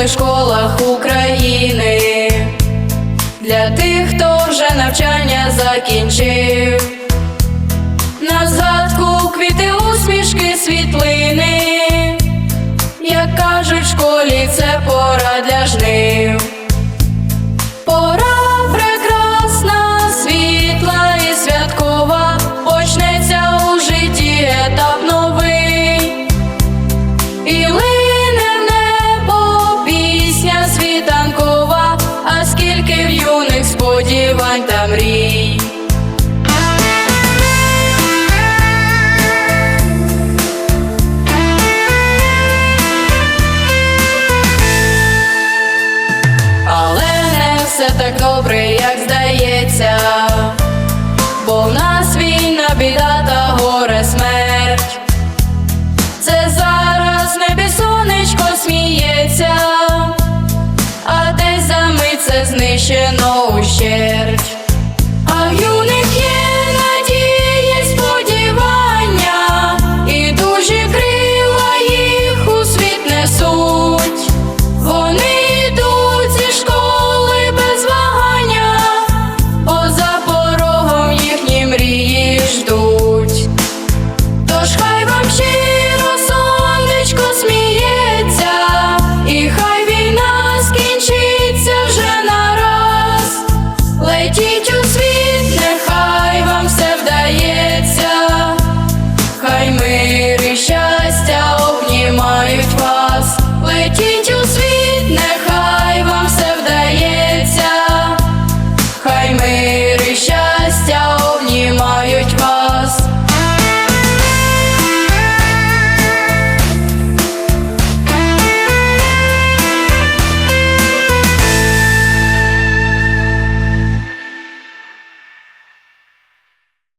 повних школах України. Для тих, хто вже навчання закінчив. На згадку квіти усмішки світлини, як кажуть в школі, це пора для жнив. Так добре, як здається, бо в нас війна, біда та горе смерть. Це зараз небі сонечко сміється, а десь за мить це знищено уще.